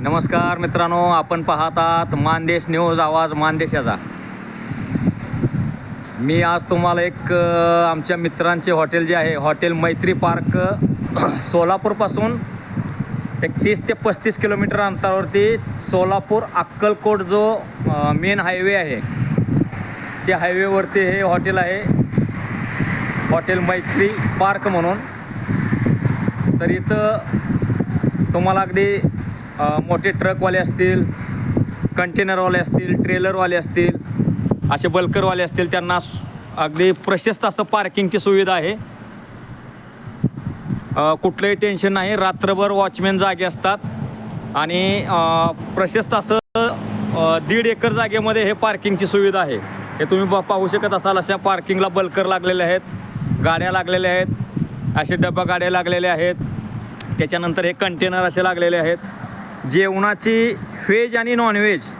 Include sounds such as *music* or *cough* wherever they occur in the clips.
नमस्कार मित्रांनो आपण पाहतात मानदेश न्यूज आवाज मानदेशाचा मी आज तुम्हाला एक आमच्या मित्रांचे हॉटेल जे आहे हॉटेल मैत्री पार्क *clears throat* सोलापूरपासून एक तीस ते पस्तीस किलोमीटर अंतरावरती सोलापूर अक्कलकोट जो मेन हायवे आहे त्या हायवेवरती हे हॉटेल आहे. हॉटेल मैत्री पार्क म्हणून. तर इथं तुम्हाला अगदी मोठे ट्रकवाले असतील कंटेनरवाले असतील ट्रेलरवाले असतील असे बल्करवाले असतील त्यांना अगदी प्रशस्त असं पार्किंगची सुविधा आहे. कुठलंही टेन्शन नाही रात्रभर वॉचमॅन जागे असतात. आणि प्रशस्त असं दीड एकर जागेमध्ये हे पार्किंगची सुविधा आहे. हे तुम्ही ब- पाहू शकत असाल अशा पार्किंगला बल्कर लागलेले आहेत गाड्या लागलेल्या आहेत असे डब्बा गाड्या लागलेल्या आहेत. त्याच्यानंतर हे कंटेनर असे लागलेले आहेत. जेवणाची व्हेज आणि नॉनव्हेज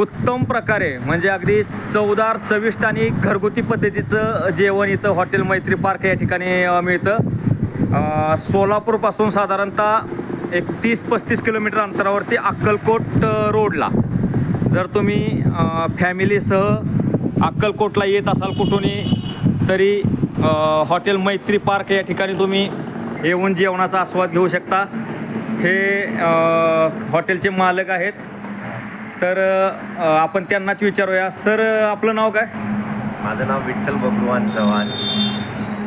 उत्तम प्रकारे म्हणजे अगदी चवदार चविष्ट आणि घरगुती पद्धतीचं जेवण इथं हॉटेल मैत्री पार्क या ठिकाणी मिळतं. सोलापूरपासून साधारणतः एक तीस पस्तीस किलोमीटर अंतरावरती अक्कलकोट रोडला. जर तुम्ही फॅमिलीसह अक्कलकोटला येत असाल कुठूनही तरी हॉटेल मैत्री पार्क या ठिकाणी तुम्ही येऊन जेवणाचा आस्वाद घेऊ शकता. हे हॉटेलचे मालक आहेत. तर आपण त्यांनाच विचारूया. सर आपलं नाव काय? माझं नाव विठ्ठल बबरुवान चव्हाण.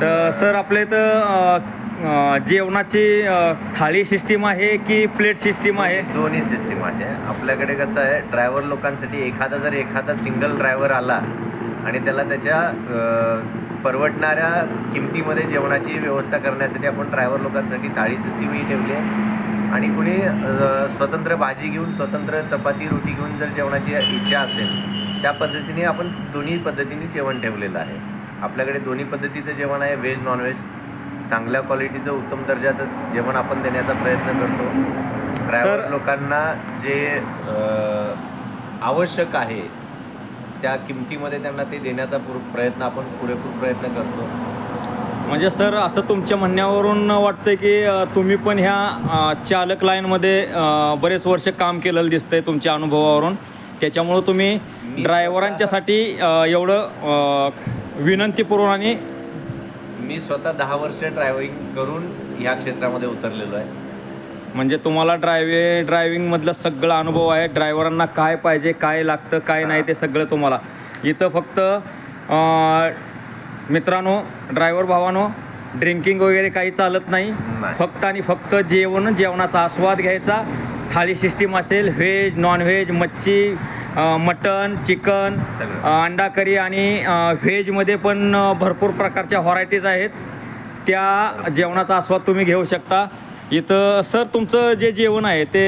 तर सर आपल्या इथं अ, अ, जेवणाची थाळी सिस्टीम आहे की प्लेट सिस्टीम आहे? दोन्ही सिस्टीम आहे. आपल्याकडे कसं आहे ड्रायव्हर लोकांसाठी एखादा जर एखादा सिंगल ड्रायव्हर आला आणि त्याला त्याच्या परवडणाऱ्या किमतीमध्ये जेवणाची व्यवस्था करण्यासाठी आपण ड्रायव्हर लोकांसाठी थाळी सिस्टीमही ठेवली आहे. आणि कुणी स्वतंत्र भाजी घेऊन स्वतंत्र चपाती रोटी घेऊन जर जेवणाची इच्छा असेल त्या पद्धतीने आपण दोन्ही पद्धतीने जेवण ठेवलेलं आहे. आपल्याकडे दोन्ही पद्धतीचं जेवण आहे व्हेज नॉनव्हेज. चांगल्या क्वालिटीचं उत्तम दर्जाचं जेवण आपण देण्याचा प्रयत्न करतो. ड्रायव्हर लोकांना जे आवश्यक आहे त्या किमतीमध्ये त्यांना ते देण्याचा पुर प्रयत्न आपण पुरेपूर प्रयत्न करतो. म्हणजे सर असं तुमच्या म्हणण्यावरून वाटतं की तुम्ही पण ह्या चालक लाईनमध्ये बरेच वर्ष काम केलेलं दिसतंय तुमच्या अनुभवावरून. त्याच्यामुळं तुम्ही ड्रायव्हरांच्यासाठी एवढं विनंतीपूर्वक आणि मी स्वतः दहा वर्ष ड्रायव्हिंग करून ह्या क्षेत्रामध्ये उतरलेलो आहे. म्हणजे तुम्हाला ड्रायव्हे ड्रायव्हिंगमधला सगळा अनुभव आहे. ड्रायव्हरांना काय पाहिजे काय लागतं काय नाही ते सगळं तुम्हाला. इथं फक्त मित्रांनो ड्रायव्हर भावानो ड्रिंकिंग वगैरे काही चालत नाही. फक्त आणि फक्त जेवण जेवणाचा आस्वाद घ्यायचा. थाळी सिस्टीम असेल व्हेज नॉनव्हेज मच्छी मटन चिकन अंडा करी आणि व्हेजमध्ये पण भरपूर प्रकारच्या व्हरायटीज आहेत. त्या जेवणाचा आस्वाद तुम्ही घेऊ शकता. इथं सर तुमचं जे जेवण आहे ते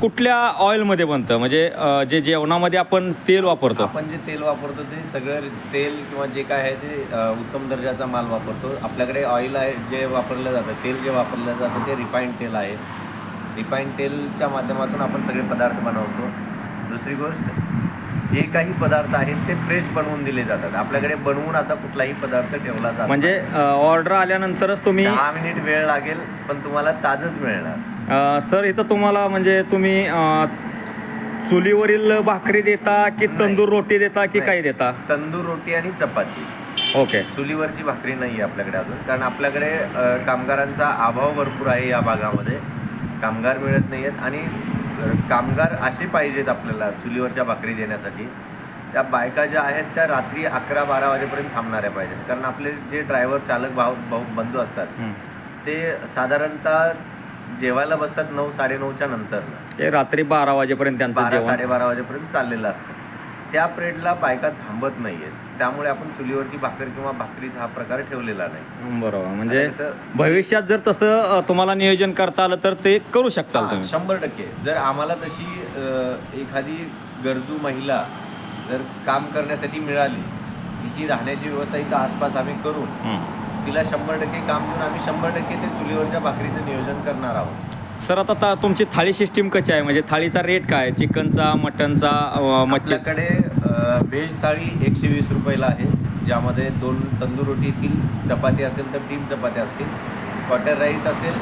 कुठल्या ऑइलमध्ये बनतं? म्हणजे जे जेवणामध्ये आपण तेल वापरतो. आपण जे तेल वापरतो ते सगळं तेल किंवा जे काय आहे ते उत्तम दर्जाचा माल वापरतो. आपल्याकडे ऑइल आहे जे वापरलं जातं तेल जे वापरलं जातं ते रिफाईंड तेल आहे. रिफाईंड तेलच्या माध्यमातून आपण सगळे पदार्थ बनवतो. दुसरी गोष्ट जे काही पदार्थ आहेत ते फ्रेश बनवून दिले जातात. आपल्याकडे बनवून असा कुठलाही पदार्थ ठेवला जातो म्हणजे ऑर्डर आल्यानंतरच तुम्ही दहा मिनिट वेळ लागेल पण तुम्हाला ताजच मिळणार. अं, सर इथं तुम्हाला म्हणजे तुम्ही अं, चुलीवरील भाकरी देता की तंदूर रोटी देता की. काही देता? तंदूर रोटी आणि चपाती. ओके. चुलीवरची भाकरी नाही आहे आपल्याकडे अजून. कारण आपल्याकडे अ, कामगारांचा अभाव भरपूर आहे या भागामध्ये. कामगार मिळत नाही आहेत आणि अ, कामगार असे पाहिजेत आपल्याला चुलीवरच्या भाकरी देण्यासाठी. त्या बायका ज्या आहेत त्या रात्री अकरा बारा वाजेपर्यंत थांबणाऱ्या पाहिजेत. कारण आपले जे ड्रायव्हर चालक भाऊ भाऊ बंधू असतात. ते साधारणतः जेवायला बसतात नऊ साडेनऊच्या नंतर. ते रात्री बारा वाजेपर्यंत त्यांचं साडेबारा वाजेपर्यंत चाललेलं असतं. त्या पिरियडला बायका थांबत नाही आहेत त्यामुळे आपण चुलीवरची भाकर किंवा भाकरीचा हा प्रकार ठेवलेला नाही. बरोबर. म्हणजे कसं- भविष्यात जर तसं अ, तुम्हाला नियोजन करता आलं तर ते करू शकताल हा, तुम्ही. शंभर टक्के. जर आम्हाला तशी अ, एखादी गरजू महिला जर काम करण्यासाठी मिळाली तिची राहण्याची व्यवस्था इथं आसपास आम्ही करून. तिला शंभर टक्के काम देऊन आम्ही शंभर टक्के ते चुलीवरच्या भाकरीचं नियोजन करणार आहोत. सर आता ता- तुमची थाळी सिस्टीम कशी आहे? म्हणजे थाळीचा रेट काय आहे? चिकनचा मटनचा अ, मच्छी आपल्याकडे व्हेज थाळी एकशे वीस रुपयाला आहे. ज्यामध्ये दोन तंदूर रोटी येतील चपाती असेल तर तीन चपात्या असतील. क्वार्टर राईस असेल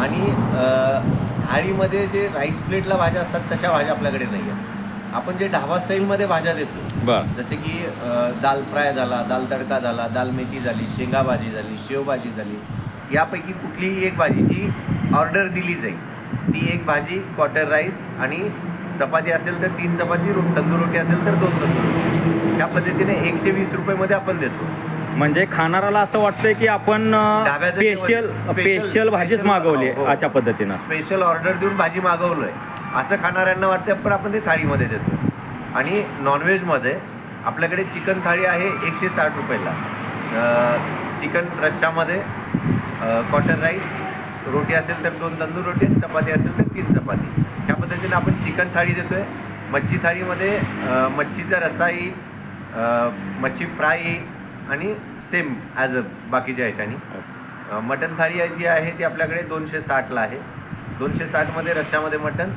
आणि अ, थाळीमध्ये जे राईस प्लेटला भाज्या असतात तशा भाज्या आपल्याकडे नाही आहेत. आपण जे ढाबा स्टाईलमध्ये भाज्या देतो बरं. जसे की अ, दाल फ्राय झाला दाल तडका झाला दाल मेथी झाली शेंगा भाजी झाली शेवभाजी झाली यापैकी कुठलीही एक भाजीची ऑर्डर दिली जाईल. ती एक भाजी क्वार्टर राईस आणि चपाती असेल तर तीन चपाती रो तंदूर रोटी असेल तर दोन तंदूर रोटी. ह्या पद्धतीने एकशे वीस रुपयेमध्ये आपण देतो. म्हणजे खाणाऱ्याला असं वाटतंय की आपण स्पेशल स्पेशल भाजीच special- मागवली हो, हो. अशा पद्धतीनं. स्पेशल ऑर्डर देऊन भाजी मागवलोय. असं खाणाऱ्यांना वाटतं पण आपण ते थाळीमध्ये देतो. आणि नॉनव्हेजमध्ये आपल्याकडे चिकन थाळी आहे एकशे साठ रुपयाला. चिकन रश्शामध्ये कॉटन राईस रोटी असेल तर दोन तंदूर रोटी आणि चपाती असेल तर तीन चपाती. ह्या पद्धतीने आपण चिकन थाळी देतोय. मच्छी थाळीमध्ये मच्छीचा रस्सा येईल मच्छी फ्राय येईल आणि सेम ॲज अ बाकीच्या ह्याच्यानी. मटन थाळी जी आहे ती आपल्याकडे दोनशे साठला आहे. दोनशे साठमध्ये रश्श्यामध्ये मटन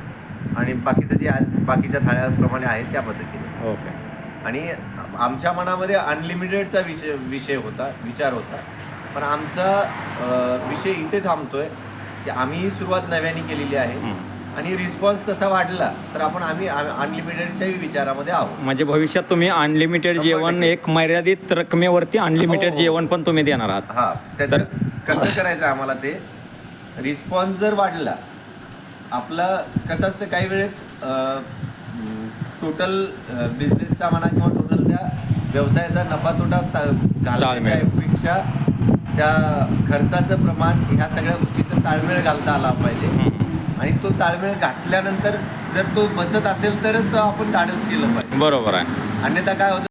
आणि बाकीचं जे आज बाकीच्या थाळ्याप्रमाणे आहे त्या पद्धतीने. ओके. आणि आमच्या मनामध्ये अनलिमिटेडचा विषय विषय होता विचार होता. पण आमचा विषय इथे थांबतोय. की आम्ही सुरुवात नव्याने केलेली आहे. आणि रिस्पॉन्स तसा वाढला तर आपण आम्ही अनलिमिटेडच्याही विचारामध्ये आहोत म्हणजे भविष्यात तुम्ही अनलिमिटेड जेवण. एक मर्यादित रकमेवरती अनलिमिटेड हो. जेवण पण तुम्ही देणार आहात हा त्याचं कसं करायचं आम्हाला ते रिस्पॉन्स जर वाढला आपलं कसं असतं काही वेळेस टोटल बिझनेसचा म्हणा किंवा टोटल त्या व्यवसायाचा नफा तोटा. पेक्षा त्या खर्चाचं प्रमाण ह्या सगळ्या गोष्टीचा ताळमेळ घालता आला पाहिजे. आणि तो ताळमेळ घातल्यानंतर जर तो बसत असेल तरच तो आपण धाडस केलं पाहिजे. बरोबर आहे. अन्यथा काय होतं?